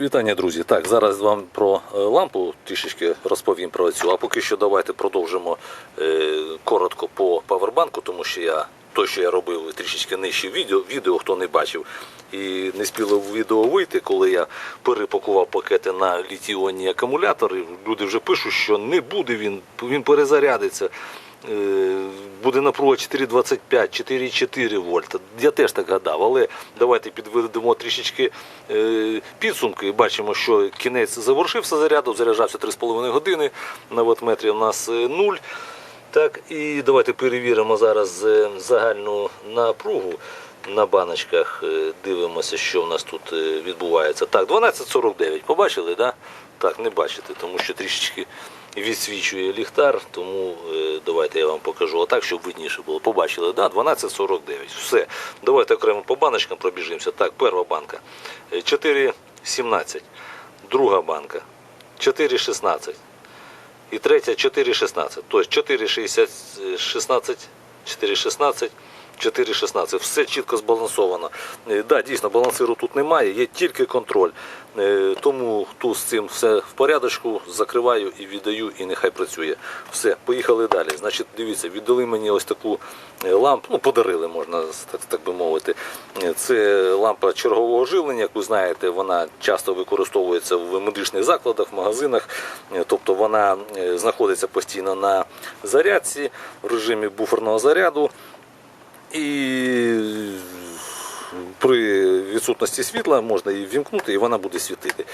Вітання, друзі. Так, зараз вам про е, лампу трішечки розповім про цю. А поки що давайте продовжимо е, коротко по павербанку, тому що я той, що я робив, трішечки нижче відео, відео хто не бачив. І не спіло відео вийти, коли я перепакував пакети на літіонні акумулятори. Люди вже пишуть, що не буде він, він перезарядиться. Е, Буде напруга 4,25, 4,4 вольта. Я теж так гадав, але давайте підведемо трішечки е, підсумки. Бачимо, що кінець завершився заряду, заряджався 3,5 години. На ватметрі у нас 0. Так, і давайте перевіримо зараз е, загальну напругу на баночках. Е, Дивимося, що в нас тут е, відбувається. Так, 12,49. Побачили, да? Так, не бачите, тому що трішечки відсвічує ліхтар, тому е, давайте я вам покажу отак, щоб видніше було. Побачили, да? 12,49. Все. Давайте окремо по баночкам пробіжимося. Так, перша банка е, 4,17. Друга банка 4,16. І третя 4,16. Тобто 4,60, 16, 4,16, 4,16. Все чітко збалансовано. Е, Да, дійсно, балансиру тут немає, є тільки контроль. Е, Тому тут з цим все в порядочку, закриваю і віддаю, і нехай працює. Все, поїхали далі. Значить, дивіться, віддали мені ось таку е, лампу, ну, подарили, можна так, так би мовити. Це лампа чергового живлення, як ви знаєте, вона часто використовується в медичних закладах, в магазинах. Тобто вона знаходиться постійно на зарядці в режимі буферного заряду. І при відсутності світла можна її вімкнути і вона буде світити.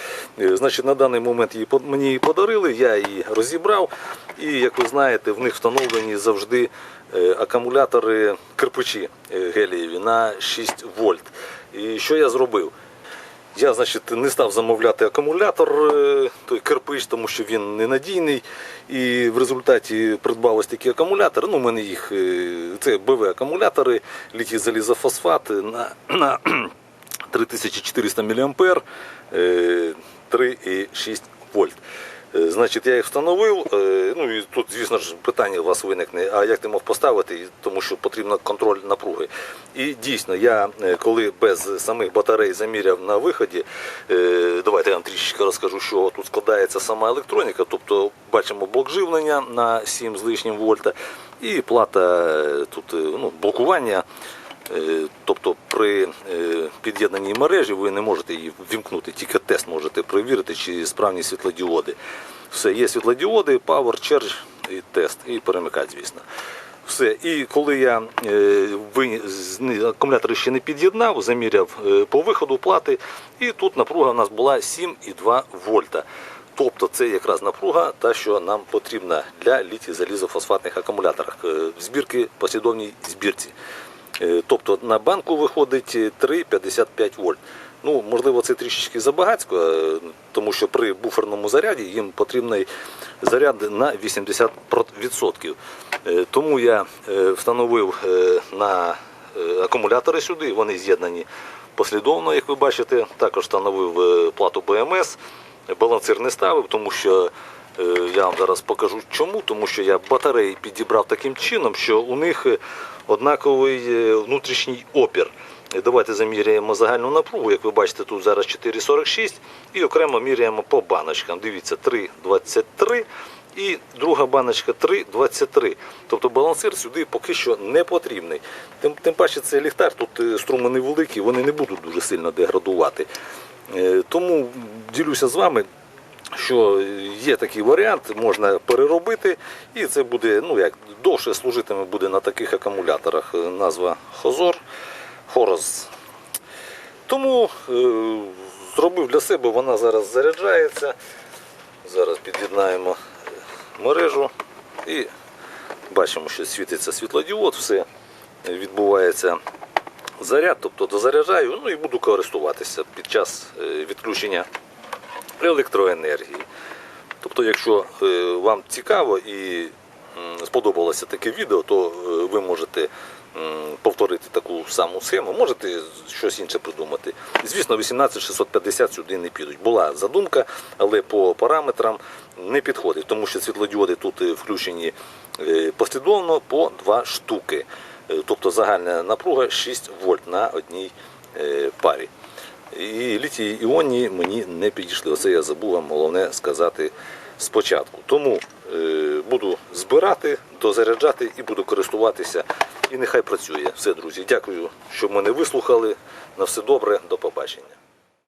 Е, Значить, на даний момент її мені її подарили, я її розібрав. І як ви знаєте, в них встановлені завжди е, акумулятори кирпичі е, гелієві на 6 вольт. І що я зробив? Я, значить, не став замовляти акумулятор, е, той кирпич, тому що він ненадійний. І в результаті придбав ось такі акумулятори. Ну, у мене їх е, це БВ акумулятори, літій залізофосфат на, на 3400 мА, е, 3,6 вольт. Е, Значить, я їх встановив. е, Ну і тут, звісно ж, питання у вас виникне, а як ти мог поставити, тому що потрібен контроль напруги. І дійсно, я е, коли без самих батарей заміряв на виході, давайте я вам трішечки розкажу, що тут складається сама електроніка. Тобто бачимо блок живлення на 7 з лишнім вольта і плата тут ну, блокування. Е, Тобто при е, під'єднаній мережі ви не можете її ввімкнути, тільки тест можете перевірити, чи справні світлодіоди. Все, є світлодіоди, Power, Charge і тест, і перемикач, звісно. Все. І коли я е, акумулятор ще не під'єднав, заміряв по виходу плати, і тут напруга у нас була 7,2 вольта. Тобто це якраз напруга, та що нам потрібна для літій залізофосфатних акумуляторах в збірки послідовній збірці. Е, Тобто на банку виходить е, 3,55 вольт. Ну, можливо, це трішечки забагацько, е, тому що при буферному заряді їм потрібний заряд на 80%. Е, Тому я е, встановив е, на е, акумулятори сюди, вони з'єднані послідовно, як ви бачите. Також встановив е, плату БМС. Балансир не ставив, тому що е, я вам зараз покажу чому. Тому що я батареї підібрав таким чином, що у них е, однаковий е, внутрішній опір. Е, Давайте заміряємо загальну напругу. Як ви бачите, тут зараз 4,46 і окремо міряємо по баночкам. Дивіться, 3,23 і друга баночка 3,23. Тобто балансир сюди поки що не потрібний. Тим, тим паче це ліхтар, тут е, струми невеликі, вони не будуть дуже сильно деградувати. Е, Тому ділюся з вами, що є такий варіант, можна переробити, і це буде ну як довше служитиме буде на таких акумуляторах. Е, Назва Хозор, Хороз. Тому е, зробив для себе, вона зараз заряджається. Зараз під'єднаємо е, мережу і бачимо, що світиться світлодіод, все відбувається заряд, тобто дозаряджаю, ну і буду користуватися під час е, відключення електроенергії. Тобто, якщо е, вам цікаво і сподобалося таке відео, то е, ви можете повторити таку саму схему, можете щось інше придумати. Звісно, 18650 сюди не підуть. Була задумка, але по параметрам не підходить, тому що світлодіоди тут е, включені послідовно по два штуки. Тобто загальна напруга 6 вольт на одній парі. І літій іонні мені не підійшли. Оце я забув вам головне сказати спочатку. Тому е, буду збирати, дозаряджати і буду користуватися. І нехай працює. Все, друзі. Дякую, що мене вислухали. На все добре, до побачення.